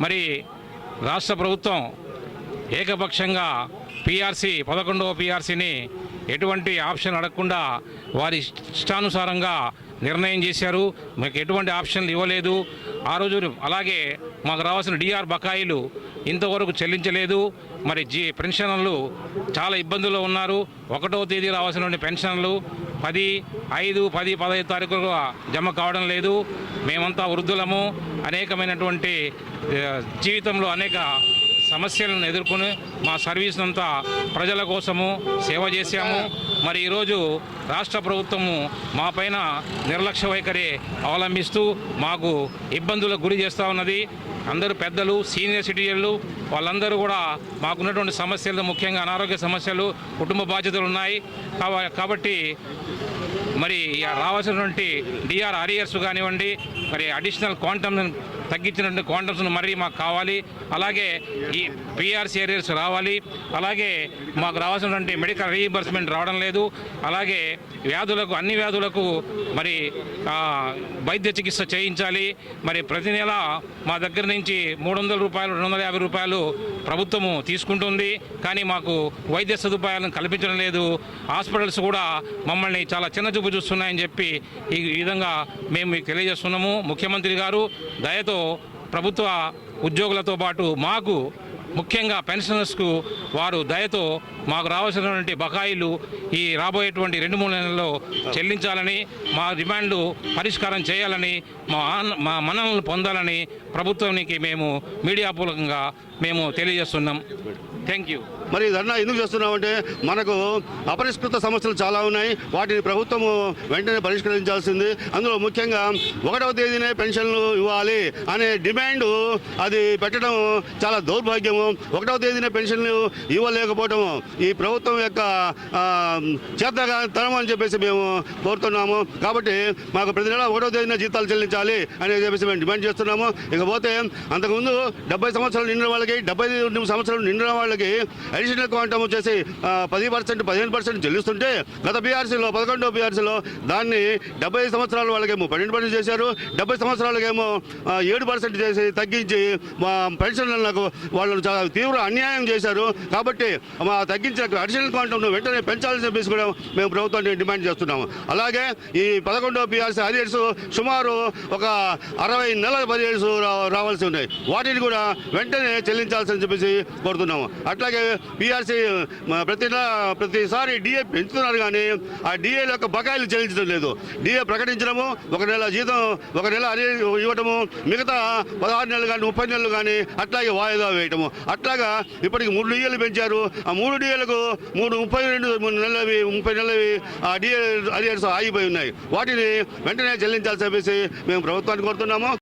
మరి రాష్ట్ర ప్రభుత్వం ఏకపక్షంగా పీఆర్సీ పదకొండవ పీఆర్సీని ఎటువంటి ఆప్షన్ అడగకుండా వారి ఇష్టానుసారంగా నిర్ణయం చేశారు. మాకు ఎటువంటి ఆప్షన్లు ఇవ్వలేదు. ఆ రోజు అలాగే మాకు రావాల్సిన డిఆర్ బకాయిలు ఇంతవరకు చెల్లించలేదు. మరి జీ పెన్షన్లు చాలా ఇబ్బందుల్లో ఉన్నారు. ఒకటో తేదీ రావాల్సిన పెన్షన్లు పది ఐదు పది పదహైదు తారీఖులు జమ కావడం లేదు. మేమంతా వృద్ధులము. అనేకమైనటువంటి జీవితంలో అనేక సమస్యలను ఎదుర్కొని మా సర్వీస్ అంతా ప్రజల కోసము సేవ చేశాము. మరి ఈరోజు రాష్ట్ర ప్రభుత్వము మా పైన నిర్లక్ష్య వైఖరి అవలంబిస్తూ మాకు ఇబ్బందులకు గురి చేస్తూ ఉన్నది. అందరూ పెద్దలు సీనియర్ సిటిజన్లు వాళ్ళందరూ కూడా మాకున్నటువంటి సమస్యలు ముఖ్యంగా అనారోగ్య సమస్యలు కుటుంబ బాధ్యతలు ఉన్నాయి. కాబట్టి మరి రావాల్సినటువంటి డిఆర్ అరియర్స్ కానివ్వండి మరి అడిషనల్ క్వాంటమ్ తగ్గించినటువంటి క్వాంటమ్స్ను మరీ మాకు కావాలి. అలాగే ఈ పిఆర్సీ ఏరియర్స్ రావాలి. అలాగే మాకు రావాల్సినటువంటి మెడికల్ రీఇంబర్స్మెంట్ రావడం లేదు. అలాగే వ్యాధులకు అన్ని వ్యాధులకు మరి వైద్య చికిత్స చేయించాలి. మరి ప్రతి నెల మా దగ్గర నుంచి మూడు వందల రూపాయలు రెండు వందల యాభై రూపాయలు ప్రభుత్వము తీసుకుంటుంది. కానీ మాకు వైద్య సదుపాయాలను కల్పించడం లేదు. హాస్పిటల్స్ కూడా మమ్మల్ని చాలా చిన్న చూపు చూస్తున్నాయని చెప్పి ఈ విధంగా మేము మీకు తెలియజేస్తున్నాము. ముఖ్యమంత్రి గారు దయతో ప్రభుత్వ ఉద్యోగులతో పాటు మాకు ముఖ్యంగా పెన్షనర్స్కు వారు దయతో మాకు రావాల్సినటువంటి బకాయిలు ఈ రాబోయేటువంటి రెండు మూడు నెలల్లో చెల్లించాలని మా డిమాండ్లు పరిష్కారం చేయాలని మా మా మనల్ని పొందాలని ప్రభుత్వానికి మేము మీడియా పూర్వకంగా మేము తెలియజేస్తున్నాం. థ్యాంక్ యూ మరి ధర్నా ఎందుకు చేస్తున్నామంటే మనకు అపరిష్కృత సమస్యలు చాలా ఉన్నాయి. వాటిని ప్రభుత్వము వెంటనే పరిష్కరించాల్సింది. అందులో ముఖ్యంగా ఒకటవ తేదీనే పెన్షన్లు ఇవ్వాలి అనే డిమాండ్ అది పెట్టడం చాలా దౌర్భాగ్యము. ఒకటవ తేదీన పెన్షన్లు ఇవ్వలేకపోవటము ఈ ప్రభుత్వం యొక్క ఆ, చేతగాతనం అని చెప్పేసి మేము కోరుతున్నాము. కాబట్టి మాకు ప్రతి నెల ఒకటో తేదీన జీతాలు చెల్లించాలి అని చెప్పేసి మేము డిమాండ్ చేస్తున్నాము. ఇకపోతే అంతకుముందు డెబ్బై సంవత్సరాలు నిండిన వాళ్ళకి డెబ్బై ఐదు సంవత్సరాలు నిండిన వాళ్ళకి అడిషనల్ క్వాంటమ్ వచ్చేసి పది పర్సెంట్ పదిహేను పర్సెంట్ చెల్లిస్తుంటే గత బీఆర్సీలో పదకొండో బీఆర్సీలో దాన్ని డెబ్బై సంవత్సరాల వాళ్ళకేమో పన్నెండు పర్సెంట్ చేశారు. డెబ్బై సంవత్సరాలకేమో ఏడు పర్సెంట్ చేసి తగ్గించి పెన్షన్లకు వాళ్ళను చాలా తీవ్ర అన్యాయం చేశారు. కాబట్టి మా తగ్గించిన అడిషనల్ క్వాంటమ్ వెంటనే పెంచాలని చెప్పేసి కూడా మేము ప్రభుత్వాన్ని డిమాండ్ చేస్తున్నాము. అలాగే ఈ పదకొండో పిఆర్సీ అరియర్స్ సుమారు ఒక అరవై నెలల అరియర్స్ రావాల్సి ఉన్నాయి. వాటిని కూడా వెంటనే చెల్లించాల్సి చెప్పేసి కోరుతున్నాము. అట్లాగే పిఆర్సీ ప్రతి నెల ప్రతిసారి డిఏ పెంచుతున్నారు కానీ ఆ డిఏ యొక్క బకాయిలు చెల్లించడం లేదు. డిఏ ప్రకటించడము ఒక నెల జీతం ఒక నెల అరియర్ ఇవ్వటము మిగతా పదహారు నెలలు కానీ ముప్పై నెలలు కానీ అట్లాగే వాయిదా వేయటము. అట్లాగా ఇప్పటికి మూడు డిఏలు పెంచారు. ఆ మూడు డిఏలకు మూడు ముప్పై రెండు మూడు నెలలవి ముప్పై నెలలవి ఆ డిఏ అరియర్స్ ఆగిపోయి ఉన్నాయి. వాటిని వెంటనే చెల్లించాల్సి చెప్పేసి మేము ప్రభుత్వాన్ని కోరుతున్నాము.